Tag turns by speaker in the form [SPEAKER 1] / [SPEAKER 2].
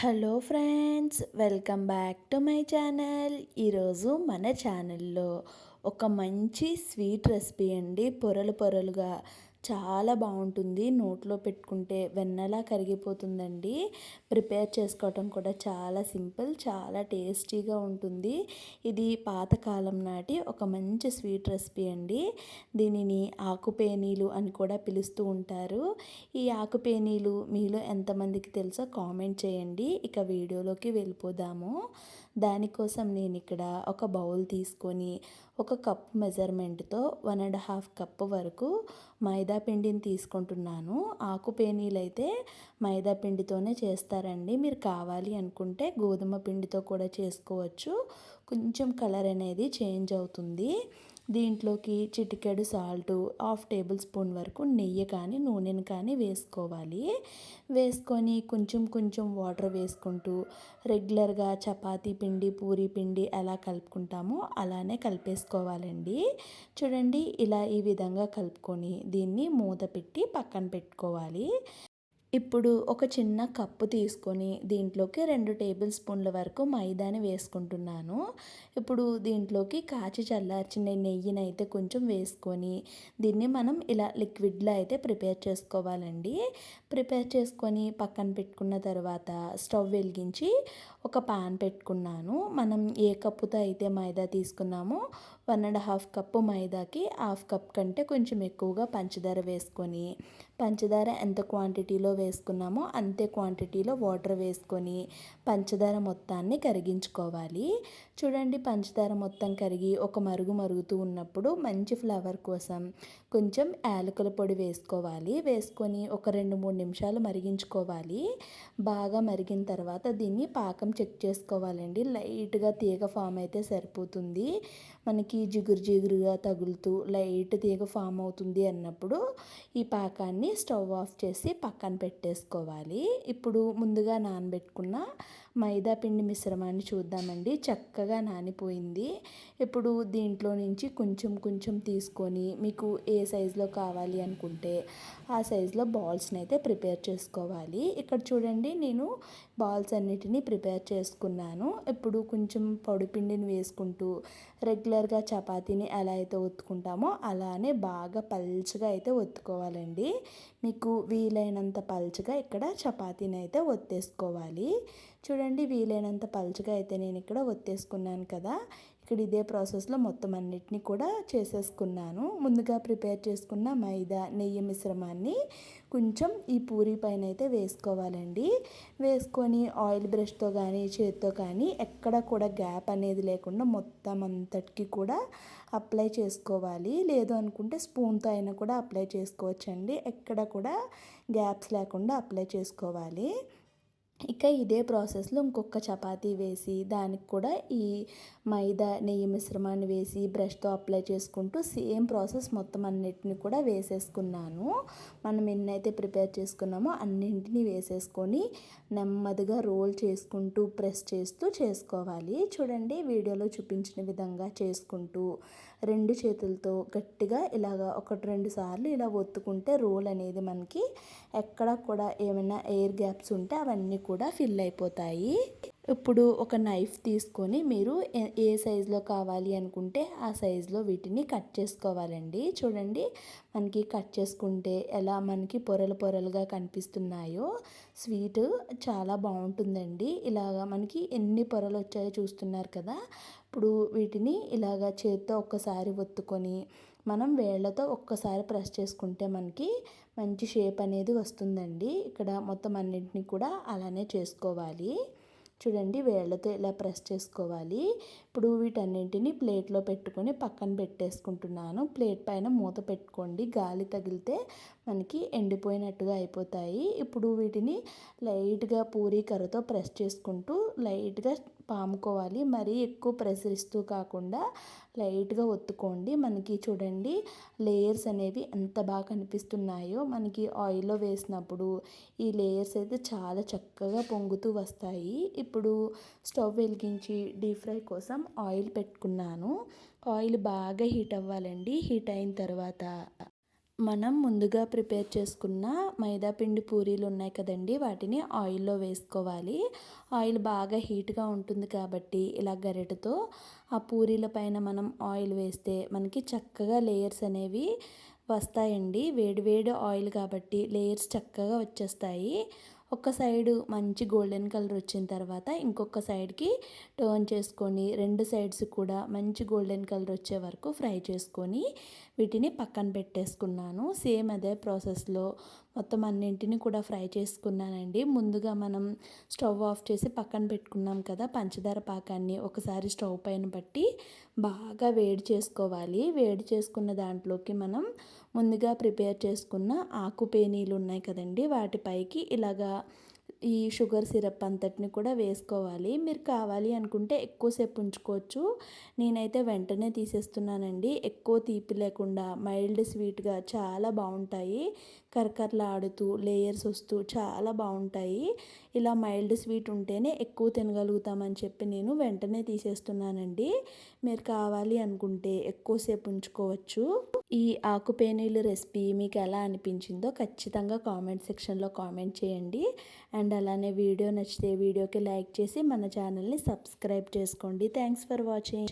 [SPEAKER 1] Hello friends welcome back to my channel. ఈరోజు మన ఛానల్లో ఒక మంచి స్వీట్ రెసిపీ అండి. పొరలు పొరలుగా చాలా బాగుంటుంది. నోట్లో పెట్టుకుంటే వెన్నలా కరిగిపోతుందండి. ప్రిపేర్ చేసుకోవటం కూడా చాలా సింపుల్ చాలా టేస్టీగా ఉంటుంది. ఇది పాతకాలం నాటి ఒక మంచి స్వీట్ రెసిపీ అండి. దీనిని ఆకుపేనీలు అని కూడా పిలుస్తూ ఉంటారు. ఈ ఆకుపేనీలు మీలో ఎంతమందికి తెలుసో కామెంట్ చేయండి. ఇక వీడియోలోకి వెళ్ళిపోదాము. దానికోసం నేను ఇక్కడ ఒక బౌల్ తీసుకొని ఒక కప్ మెజర్మెంట్తో వన్ అండ్ హాఫ్ కప్ వరకు మైదా పిండిని తీసుకుంటున్నాను. ఆకు పేనీలు అయితే మైదా పిండితోనే చేస్తారండి. మీరు కావాలి అనుకుంటే గోధుమ పిండితో కూడా చేసుకోవచ్చు. కొంచెం కలర్ అనేది చేంజ్ అవుతుంది. దీంట్లోకి చిటికెడు సాల్ట్ హాఫ్ టేబుల్ స్పూన్ వరకు నెయ్యి కానీ నూనెను కానీ వేసుకోవాలి. వేసుకొని కొంచెం కొంచెం వాటర్ వేసుకుంటూ రెగ్యులర్గా చపాతీ పిండి పూరి పిండి ఎలా కలుపుకుంటామో అలానే కలిపేసుకోవాలండి. చూడండి ఇలా ఈ విధంగా కలుపుకొని దీన్ని మూత పెట్టి పక్కన పెట్టుకోవాలి. ఇప్పుడు ఒక చిన్న కప్పు తీసుకొని దీంట్లోకి రెండు టేబుల్ స్పూన్ల వరకు మైదాని వేసుకుంటున్నాను. ఇప్పుడు దీంట్లోకి కాచి చల్లార్చిన నెయ్యిని అయితే కొంచెం వేసుకొని దీన్ని మనం ఇలా లిక్విడ్లో అయితే ప్రిపేర్ చేసుకోవాలండి. ప్రిపేర్ చేసుకొని పక్కన పెట్టుకున్న తర్వాత స్టవ్ వెలిగించి ఒక పాన్ పెట్టుకున్నాను. మనం ఏ కప్పుతో అయితే మైదా తీసుకున్నామో వన్ అండ్ హాఫ్ కప్పు మైదాకి హాఫ్ కప్ కంటే కొంచెం ఎక్కువగా పంచదార వేసుకొని పంచదార ఎంత క్వాంటిటీలో వేసుకున్నామో అంతే క్వాంటిటీలో వాటర్ వేసుకొని పంచదార మొత్తాన్ని కరిగించుకోవాలి. చూడండి పంచదార మొత్తం కరిగి ఒక మరుగు మరుగుతూ ఉన్నప్పుడు మంచి ఫ్లేవర్ కోసం కొంచెం యాలకుల పొడి వేసుకోవాలి. వేసుకొని ఒక రెండు మూడు నిమిషాలు మరిగించుకోవాలి. బాగా మరిగిన తర్వాత దీన్ని పాకం చెక్ చేసుకోవాలండి. లైట్గా తీగ ఫామ్ అయితే సరిపోతుంది. మనకి జిగురు జిగురుగా తగులుతూ లైట్ తీగ ఫామ్ అవుతుంది అన్నప్పుడు ఈ పాకాన్ని స్టవ్ ఆఫ్ చేసి పక్కన పెట్టేసుకోవాలి. ఇప్పుడు ముందుగా నానబెట్టుకున్న మైదా పిండి మిశ్రమాన్ని చూద్దామండి. చక్కగా నానిపోయింది. ఇప్పుడు దీంట్లో నుంచి కొంచెం కొంచెం తీసుకొని మీకు ఏ సైజులో కావాలి అనుకుంటే ఆ సైజులో బాల్స్ని అయితే ప్రిపేర్ చేసుకోవాలి. ఇక్కడ చూడండి నేను బాల్స్ అన్నిటినీ ప్రిపేర్ చేసుకున్నాను. ఇప్పుడు కొంచెం పొడిపిండిని వేసుకుంటూ రెగ్యులర్గా చపాతీని ఎలా అయితే ఒత్తుకుంటామో అలానే బాగా పల్చగా అయితే ఒత్తుకోవాలండి. మీకు వీలైనంత పలుచగా ఇక్కడ చపాతీని అయితే ఒత్తేసుకోవాలి. చూడండి వీలైనంత పలుచగా అయితే నేను ఇక్కడ ఒత్తేసుకున్నాను కదా. ఇక్కడ ఇదే ప్రాసెస్లో మొత్తం అన్నిటిని కూడా చేసేసుకున్నాను. ముందుగా ప్రిపేర్ చేసుకున్న మైదా నెయ్యి మిశ్రమాన్ని కొంచెం ఈ పూరి పైన అయితే వేసుకోవాలండి. వేసుకొని ఆయిల్ బ్రష్తో కానీ చేతితో కానీ ఎక్కడ కూడా గ్యాప్ అనేది లేకుండా మొత్తం అంతటికి కూడా అప్లై చేసుకోవాలి. లేదు అనుకుంటే స్పూన్తో అయినా కూడా అప్లై చేసుకోవచ్చండి. ఎక్కడ కూడా గ్యాప్స్ లేకుండా అప్లై చేసుకోవాలి. ఇక ఇదే ప్రాసెస్లో ఇంకొక చపాతీ వేసి దానికి కూడా ఈ మైదా నెయ్యి మిశ్రమాన్ని వేసి బ్రష్తో అప్లై చేసుకుంటూ సేమ్ ప్రాసెస్ మొత్తం అన్నిటిని కూడా వేసేసుకున్నాను. మనం ఎన్నైతే ప్రిపేర్ చేసుకున్నామో అన్నింటినీ వేసేసుకొని నెమ్మదిగా రోల్ చేసుకుంటూ ప్రెస్ చేస్తూ చేసుకోవాలి. చూడండి వీడియోలో చూపించిన విధంగా చేసుకుంటూ రెండు చేతులతో గట్టిగా ఇలాగా ఒకటి రెండు సార్లు ఇలా ఒత్తుకుంటే రోల్ అనేది మనకి ఎక్కడ కూడా ఏమైనా ఎయిర్ గ్యాప్స్ ఉంటే అవన్నీ కూడా ఫిల్ అయిపోతాయి. ఇప్పుడు ఒక నైఫ్ తీసుకొని మీరు ఏ సైజులో కావాలి అనుకుంటే ఆ సైజులో వీటిని కట్ చేసుకోవాలండి. చూడండి మనకి కట్ చేసుకుంటే ఎలా మనకి పొరలు పొరలుగా కనిపిస్తున్నాయో. స్వీట్ చాలా బాగుంటుందండి. ఇలాగా మనకి ఎన్ని పొరలు వచ్చాయో చూస్తున్నారు కదా. ఇప్పుడు వీటిని ఇలాగ చేత్తో ఒక్కసారి ఒత్తుకొని మనం వేళ్ళతో ఒక్కసారి ప్రెస్ చేసుకుంటే మనకి మంచి షేప్ అనేది వస్తుందండి. ఇక్కడ మొత్తం అన్నింటినీ కూడా అలానే చేసుకోవాలి. చూడండి వేళ్ళతో ఇలా ప్రెస్ చేసుకోవాలి. ఇప్పుడు వీటన్నింటినీ ప్లేట్లో పెట్టుకొని పక్కన పెట్టేసుకుంటున్నాను. ప్లేట్ పైన మూత పెట్టుకోండి. గాలి తగిలితే మనకి ఎండిపోయినట్టుగా అయిపోతాయి. ఇప్పుడు వీటిని లైట్గా పూరీ కర్రతో ప్రెస్ చేసుకుంటూ లైట్గా పాముకోవాలి. మరీ ఎక్కువ ప్రెషర్ ఇస్తూ కాకుండా లైట్గా ఒత్తుకోండి. మనకి చూడండి లేయర్స్ అనేవి ఎంత బాగా కనిపిస్తున్నాయో. మనకి ఆయిల్లో వేసినప్పుడు ఈ లేయర్స్ అయితే చాలా చక్కగా పొంగుతూ వస్తాయి. ఇప్పుడు స్టవ్ వెలిగించి డీప్ ఫ్రై కోసం ఆయిల్ పెట్టుకున్నాను. ఆయిల్ బాగా హీట్ అవ్వాలండి. హీట్ అయిన తర్వాత మనం ముందుగా ప్రిపేర్ చేసుకున్న మైదాపిండి పూరీలు ఉన్నాయి కదండి వాటిని ఆయిల్లో వేసుకోవాలి. ఆయిల్ బాగా హీట్గా ఉంటుంది కాబట్టి ఇలా గరిటతో ఆ పూరీల పైన మనం ఆయిల్ వేస్తే మనకి చక్కగా లేయర్స్ అనేవి వస్తాయండి. వేడి వేడి ఆయిల్ కాబట్టి లేయర్స్ చక్కగా వచ్చేస్తాయి. ఒక సైడు మంచి గోల్డెన్ కలర్ వచ్చిన తర్వాత ఇంకొక సైడ్కి టర్న్ చేసుకొని రెండు సైడ్స్ కూడా మంచి గోల్డెన్ కలర్ వచ్చే వరకు ఫ్రై చేసుకొని వీటిని పక్కన పెట్టేసుకున్నాను. సేమ్ అదే ప్రాసెస్లో మొత్తం అన్నింటిని కూడా ఫ్రై చేసుకున్నానండి. ముందుగా మనం స్టవ్ ఆఫ్ చేసి పక్కన పెట్టుకున్నాం కదా పంచదార పాకాన్ని ఒకసారి స్టవ్ పైన బట్టి బాగా వేడి చేసుకోవాలి. వేడి చేసుకున్న దాంట్లోకి మనం ముందుగా ప్రిపేర్ చేసుకున్న ఆకు పేనీలు ఉన్నాయి కదండి వాటిపైకి ఇలాగా ఈ షుగర్ సిరప్ అంతటిని కూడా వేసుకోవాలి. మీరు కావాలి అనుకుంటే ఎక్కువసేపు ఉంచుకోవచ్చు. నేనైతే వెంటనే తీసేస్తున్నానండి. ఎక్కువ తీపి లేకుండా మైల్డ్ స్వీట్గా చాలా బాగుంటాయి. కరకరలాడుతూ లేయర్స్ వస్తూ చాలా బాగుంటాయి. ఇలా మైల్డ్ స్వీట్ ఉంటేనే ఎక్కువ తినగలుగుతామని చెప్పి నేను వెంటనే తీసేస్తున్నానండి. మీరు కావాలి అనుకుంటే ఎక్కువసేపు ఉంచుకోవచ్చు. ఈ ఆకుపేనీలు రెసిపీ మీకు ఎలా అనిపించిందో ఖచ్చితంగా కామెంట్ సెక్షన్లో కామెంట్ చేయండి. అండ్ అలానే వీడియో నచ్చితే వీడియోకి లైక్ చేసి మన ఛానల్ని సబ్స్క్రైబ్ చేసుకోండి. Thanks for watching.